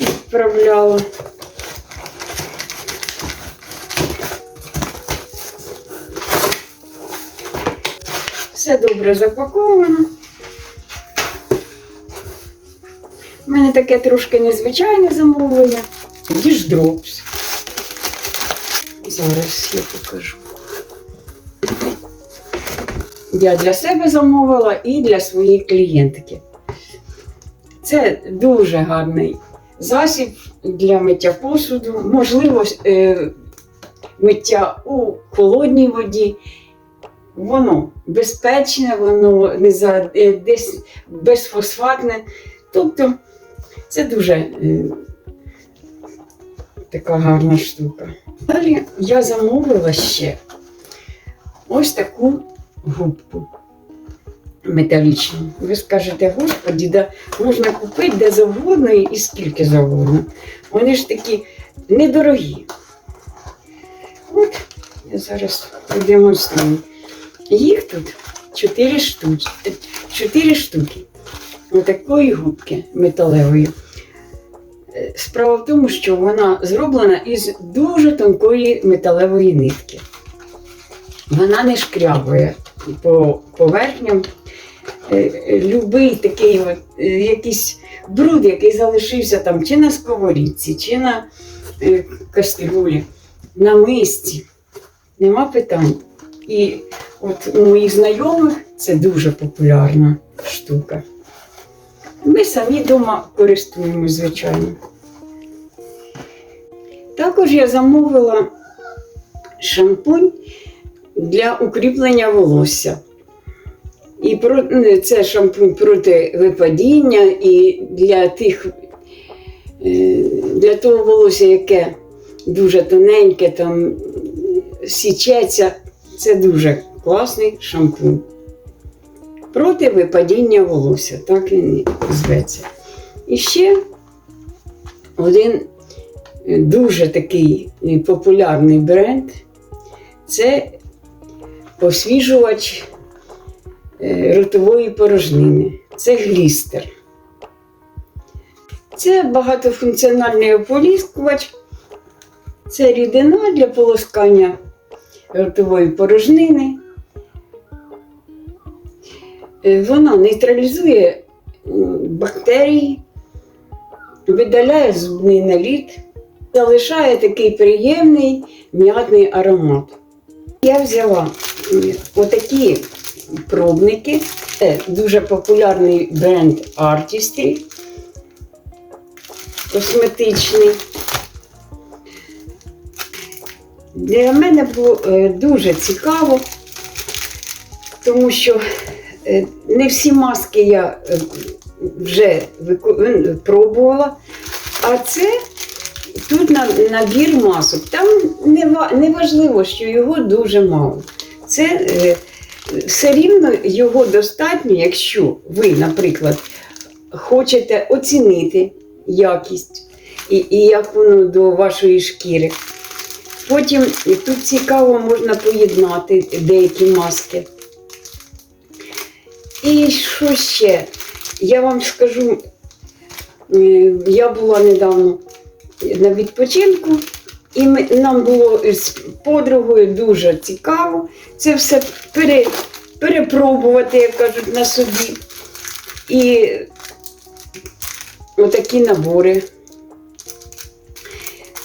відправляла. Все добре запаковано. У мене таке трошки незвичайне замовлення. Діждропс. Зараз я покажу. Я для себе замовила і для своєї клієнтки. Це дуже гарний засіб для миття посуду, можливо, е, миття у холодній воді. Воно безпечне, воно не за, е, десь безфосфатне. Тобто це дуже е, така гарна штука. Далі я замовила ще ось таку губку металічну. Ви скажете, господі, да можна купити де завгодно і скільки завгодно. Вони ж такі недорогі. От, я зараз продемонструю. Їх тут 4 штуки. 4 штуки. Отакої губки металевої. Е, Справа в тому, що вона зроблена із дуже тонкої металевої нитки. Вона не шкрябує по поверхням. Е, е, Любий такий от, е, якийсь бруд, який залишився там чи на сковорідці, чи на кастрюлі, на мисці. Нема питань. І от у моїх знайомих це дуже популярна штука. Ми самі вдома користуємося, звичайно. Також я замовила шампунь для укріплення волосся. І про, ну, це шампунь проти випадіння і для тих, е, для того волосся, яке дуже тоненьке, там січеться, це дуже класний шампунь. Проти випадіння волосся, так він зветься. І ще один дуже такий популярний бренд це освіжувач ротової порожнини. Це глістер. Це багатофункціональний ополіскувач. Це рідина для полоскання ротової порожнини. Е, Вона нейтралізує бактерії, видаляє зубний наліт, залишає такий приємний м'ятний аромат. Я взяла отакі пробники. Це дуже популярний бренд Artistry, косметичний. Для мене було е, дуже цікаво, тому що е, не всі маски я е, вже е, пробувала, а це тут набір масок. Там не, важливо, що його дуже мало. Це е, все рівно його достатньо, якщо ви, наприклад, хочете оцінити якість і, і як воно до вашої шкіри. Потім тут цікаво можна поєднати деякі маски. І що ще? Я вам скажу, е, я була недавно на відпочинку, і нам було подругою дуже цікаво це все пере, перепробувати, як кажуть, на собі. І отакі набори.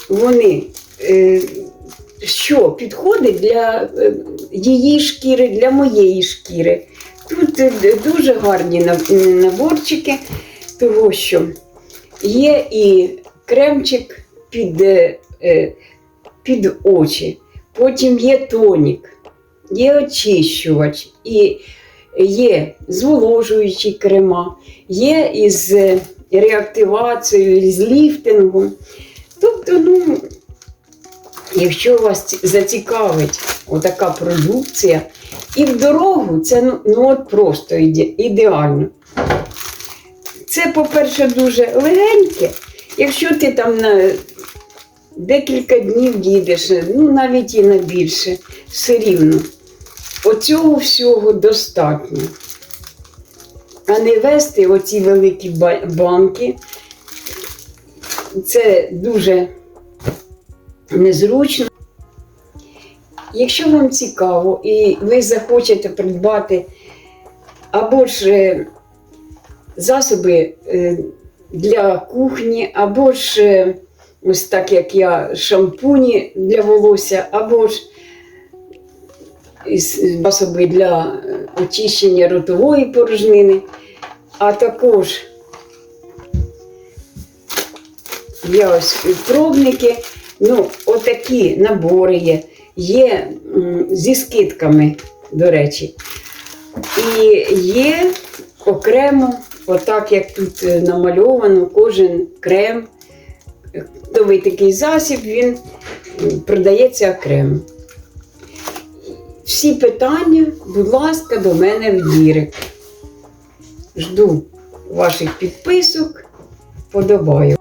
Вони е, що підходить для е, її шкіри, для моєї шкіри. Тут е, дуже гарні наборчики, того що є і кремчик під, під очі, потім є тонік, є очищувач, і є зволожуючі крема, є із е, реактивацією, з ліфтингом. Тобто, ну, якщо вас зацікавить отака продукція, і в дорогу це ну, ну от просто ідеально. Це, по-перше, дуже легеньке. Якщо ти там на декілька днів їдеш, ну навіть і на більше, все рівно. Оцього всього достатньо. А не вести оці великі банки це дуже незручно. Якщо вам цікаво і ви захочете придбати або ж е, засоби е, для кухні, або ж е, ось так як я шампуні для волосся, або ж засоби для е, очищення ротової порожнини, а також є ось пробники. Ну, отакі набори є. Є зі скидками, до речі. І є окремо, отак як тут е, намальовано, кожен крем. Новий такий засіб, він продається окремо. Всі питання, будь ласка, до мене в Дірект. Жду ваших підписок, подобаю.